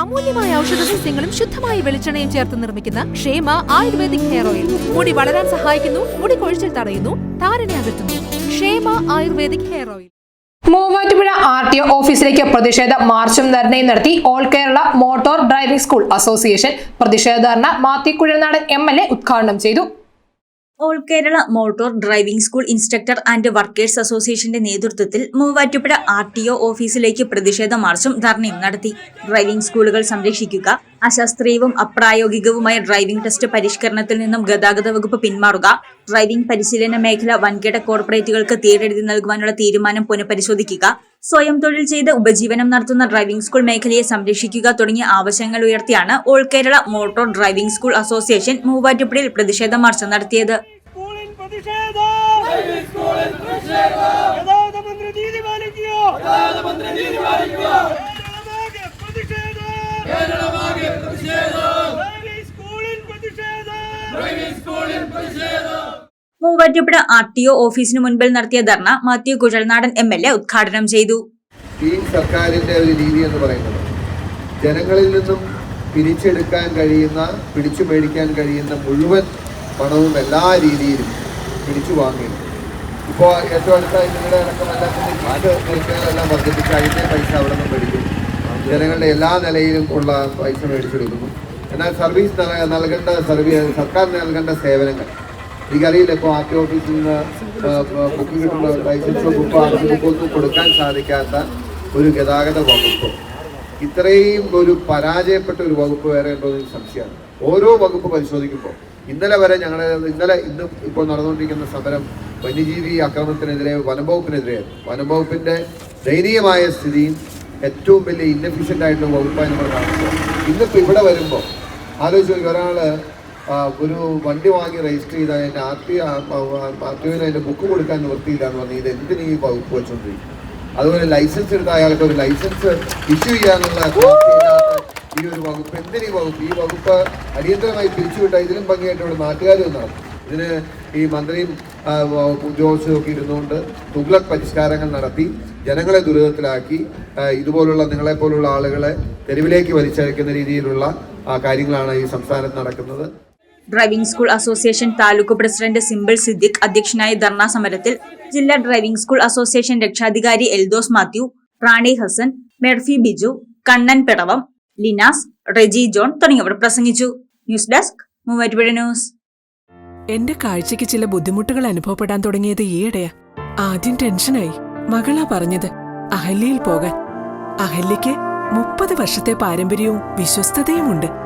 അമൂല്യമായ ഔഷധ സസ്യങ്ങളും ശുദ്ധമായ വെളിച്ചെണ്ണയും ചേർത്ത് നിർമ്മിക്കുന്ന ക്ഷേമ ആയുർവേദിക് ഹെയർ ഓയിൽ. മുടി വളരാൻ സഹായിക്കുന്നു മുടി കൊഴിച്ചിൽ തടയുന്നു താരനെ അകറ്റുന്നു. Kshema ayurvedic hair oil. Muvattupuzha R T O ഓഫീസിലേക്ക് പ്രതിഷേധ മാർച്ചും ധർണയും നടത്തി all Kerala motor driving school association പ്രതിഷേധ ധർണ Mathew Kuzhalnadan M L A ഉദ്ഘാടനം ചെയ്തു. All Kerala motor driving school instructor and workers അസോസിയേഷന്റെ നേതൃത്വത്തിൽ മൂവാറ്റുപുഴ ആർ ടി ഒ ഓഫീസിലേക്ക് പ്രതിഷേധ മാർച്ചും ധർണയും നടത്തി. ഡ്രൈവിംഗ് സ്കൂളുകൾ സംരക്ഷിക്കുക അശാസ്ത്രീയവും അപ്രായോഗികവുമായ ഡ്രൈവിംഗ് ടെസ്റ്റ് പരിഷ്കരണത്തിൽ നിന്നും ഗതാഗത വകുപ്പ് പിന്മാറുക. ഡ്രൈവിംഗ് പരിശീലന മേഖല വൻകിട കോർപ്പറേറ്റുകൾക്ക് തീരെഴുതി നൽകുവാനുള്ള തീരുമാനം പുനഃപരിശോധിക്കുക. സ്വയം തൊഴിൽ ചെയ്ത് ഉപജീവനം നടത്തുന്ന ഡ്രൈവിംഗ് സ്കൂൾ മേഖലയെ സംരക്ഷിക്കുക തുടങ്ങിയ ആവശ്യങ്ങൾ ഉയർത്തിയാണ് all Kerala motor driving school association മൂവാറ്റുപുഴയിൽ പ്രതിഷേധ മാർച്ച് നടത്തിയത്. ഗതാഗത മന്ത്രി നീതി പാലിക്കുക കേരളമാകെ പ്രതിഷേധം ഡ്രൈവിംഗ് സ്കൂളിൽ പ്രതിഷേധം മൂവാറ്റുപുഴ ആർ ടി ഒ ഓഫീസിന് മുൻപിൽ നടത്തിയ dharna Mathew Kuzhalnadan M L A ഉദ്ഘാടനം ചെയ്തു. സർക്കാരിന്റെ ഒരു രീതി എന്ന് പറയുന്നത് ജനങ്ങളിൽ നിന്നും പിരിച്ചെടുക്കാൻ കഴിയുന്ന പിടിച്ചു മേടിക്കാൻ കഴിയുന്ന മുഴുവൻ പണവും എല്ലാ രീതിയിലും പിടിച്ചു വാങ്ങി ഇപ്പോൾ ഏറ്റവും അടുത്തായി നിങ്ങളുടെ അടക്കം എല്ലാം വർദ്ധിപ്പിച്ച് അതിന്റെ പൈസ അവിടെ നിന്ന് മേടിക്കും. ജനങ്ങളുടെ എല്ലാ നിലയിലും ഉള്ള പൈസ മേടിച്ചെടുക്കുന്നു. എന്നാൽ സർവീസ് നൽ- നൽകേണ്ട സർവീസ് സർക്കാർ നൽകേണ്ട സേവനങ്ങൾ എനിക്കറിയില്ല ഇപ്പോൾ ആർ ടി ഓഫീസിൽ നിന്ന് ബുക്ക് കിട്ടുന്ന ലൈസൻസോ ബുക്കോ ആർ ബുക്കോ ഒന്നും കൊടുക്കാൻ സാധിക്കാത്ത ഒരു ഗതാഗത വകുപ്പ്. ഇത്രയും ഒരു പരാജയപ്പെട്ട ഒരു വകുപ്പ് വേറെ ഉണ്ടോ എന്ന് സംശയമാണ്. ഓരോ വകുപ്പ് പരിശോധിക്കുമ്പോൾ ഇന്നലെ വരെ ഞങ്ങളുടെ ഇന്നലെ ഇന്ന് ഇപ്പോൾ നടന്നുകൊണ്ടിരിക്കുന്ന സമരം വന്യജീവി ആക്രമണത്തിനെതിരെ വനംവകുപ്പിനെതിരെയായിരുന്നു വനംവകുപ്പിന്റെ ദയനീയമായ സ്ഥിതിയും ഏറ്റവും വലിയ ഇന്നഫിഷ്യന്റ് ആയിട്ടുള്ള വകുപ്പായി നമ്മൾ കാണുന്നത് ഇന്നിപ്പോൾ ഇവിടെ വരുമ്പോൾ ആലോചിച്ച് ആ, ഒരു വണ്ടി വാങ്ങി രജിസ്റ്റർ ചെയ്ത അതിന്റെ ആർ ടി ആർ ടി അതിന്റെ ബുക്ക് കൊടുക്കാൻ നിവൃത്തിയില്ല എന്ന് പറഞ്ഞ് ഇത് എന്തിനു ഈ വകുപ്പ് വെച്ചുകൊണ്ടിരിക്കും അതുപോലെ ലൈസൻസ് എടുത്ത അയാൾക്ക് ഒരു ലൈസൻസ് ഇഷ്യൂ ചെയ്യാനുള്ള ഈ ഒരു വകുപ്പ്. എന്തിനീ വകുപ്പ്? ഈ വകുപ്പ് അടിയന്തരമായി പിരിച്ചുവിട്ട ഇതിലും ഭംഗിയായിട്ട് ഇവിടെ നാട്ടുകാർ നടക്കും ഇതിന് ഈ മന്ത്രിയും ജോസും ഒക്കെ ഇരുന്നുകൊണ്ട് തുഗ്ലക് പരിഷ്കാരങ്ങൾ നടത്തി ജനങ്ങളെ ദുരിതത്തിലാക്കി ഇതുപോലുള്ള ഇതുപോലുള്ള നിങ്ങളെപ്പോലുള്ള ആളുകളെ തെരുവിലേക്ക് വലിച്ചയക്കുന്ന രീതിയിലുള്ള കാര്യങ്ങളാണ് ഈ സംസ്ഥാനത്ത് നടക്കുന്നത്. Driving school association taluk president Simple Siddique അധ്യക്ഷനായ ധർണാ സമരത്തിൽ ജില്ലാ ഡ്രൈവിംഗ് സ്കൂൾ അസോസിയേഷൻ രക്ഷാധികാരി എൽദോസ് മാത്യു റാണി ഹസൻ മെർഫി ബിജു കണ്ണൻ പിടവം ലിനാസ് റെജി ജോൺ തുടങ്ങിയവർ പ്രസംഗിച്ചു. News desk Muvattupuzha news. എന്റെ കാഴ്ചക്ക് ചില ബുദ്ധിമുട്ടുകൾ അനുഭവപ്പെടാൻ തുടങ്ങിയത് ഈയിടെയാ. ആദ്യം ടെൻഷനായി. മകളാ പറഞ്ഞത് അഹല്യയിൽ പോകാൻ. അഹല്യയ്ക്ക് മുപ്പത് വർഷത്തെ പാരമ്പര്യവും വിശ്വസ്തതയുമുണ്ട്.